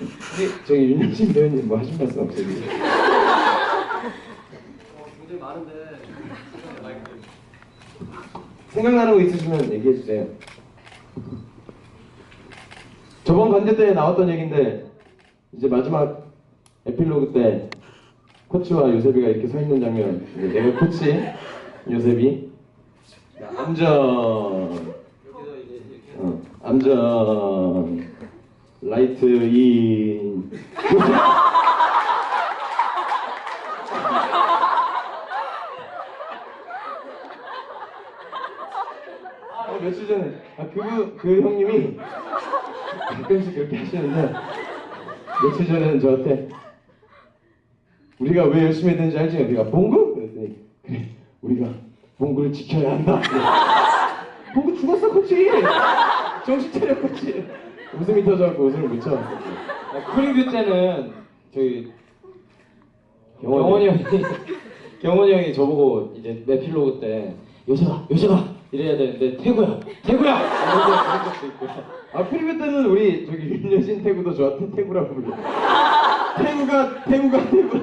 혹시 저기 윤영신 배우님 뭐 하신 말씀 없으세요? 굉장히 많은데 생각나는 거 있으시면 얘기해 주세요. 저번 관제 때 나왔던 얘긴데 이제 마지막 에필로그 때 코치와 요셉이가 이렇게 서 있는 장면. 내가 코치, 요셉이 암전, 어, 암전, 라이트 인. 어, 며칠 전에 아, 그, 그 형님이 가끔씩 그렇게 하시는데 며칠 전에는 저한테 우리가 왜 열심히 되는지 알지? 내가 봉구? 그랬더니 그래 우리가 봉구를 지켜야 한다 네. 봉구 죽었어 코치 정신 차려 코치 웃음이 터져갖고 웃음을 못 참았어. 아, 프리뷰 때는 저희 경원이. 경원이 형이 경원이 형이 저보고 이제 에필로그 때 요새가 요새가! 이래야 되는데 태구야 태구야! 그런 적도 있고요. 아 프리뷰 때는 우리 저기 윤여신 태구도 저한테 태구라고 불러 태구가 태구가 태구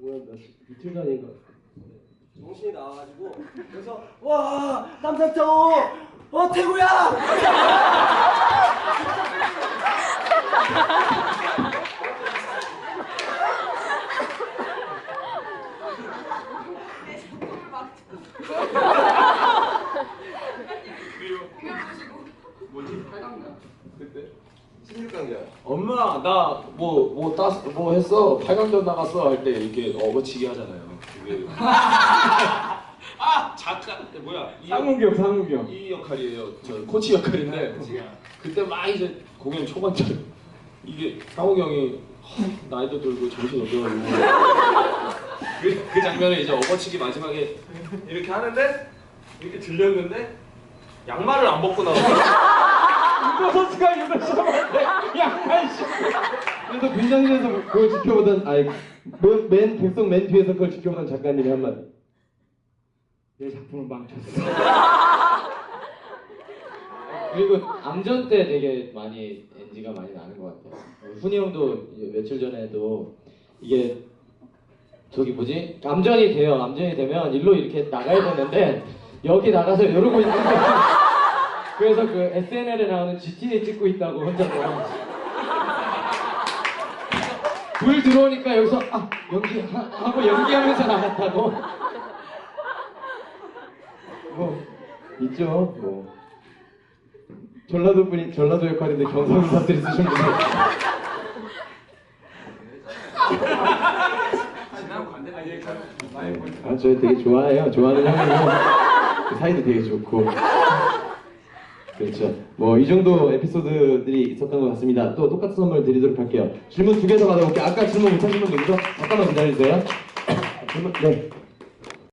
뭐야 나 이틀 전인가 정신이 나와가지고 그래서 와 남사청 어 태구야! 엄마 나 뭐 뭐따뭐 했어? 8강전 나갔어? 할 때 이렇게 어거치기 하잖아요. 그게 아 잠깐. 뭐야? 이, 상욱이 형 상욱이 형 이 역할이에요. 저 코치 역할인데 그때 막 이제 공연 초반쯤 이게 상욱이 형이 허, 나이도 들고 정신 없어가지고. 그, 그 장면에 이제 어거치기 마지막에 이렇게 하는데 이렇게 들렸는데 양말을 안 벗고 나오고. 윤호 선수가 윤호 시험한테 양말 씨 그래서 bin장실에서 그걸 지켜보던 아니 맨, 맨 객석 맨 뒤에서 그걸 지켜보던 작가님이 한마디 내 작품을 망쳤어 그리고 암전 때 되게 많이 NG가 많이 나는 것 같아요. 훈이 형도 며칠 전에도 이게 저기 뭐지 암전이 돼요. 암전이 되면 일로 이렇게 나가야 되는데 여기 나가서 이러고 있는 거예요. 그래서 그 SNL에 나오는 GTA 찍고 있다고 혼자서 불 들어오니까 여기서 아 연기 하- 하고 연기하면서 나갔다고. 뭐 있죠 뭐 전라도 분이 전라도 역할인데 경상도 사투리 쓰신 분이 아, 저 되게 좋아해요. 좋아하는 형이고 사이도 되게 좋고. 그렇죠. 뭐 이 정도 에피소드들이 있었던 것 같습니다. 또 똑같은 선물 드리도록 할게요. 질문 두 개 더 받아볼게요. 아까 질문 못하신 분도 있어? 잠깐만 기다려주세요. 질문 네.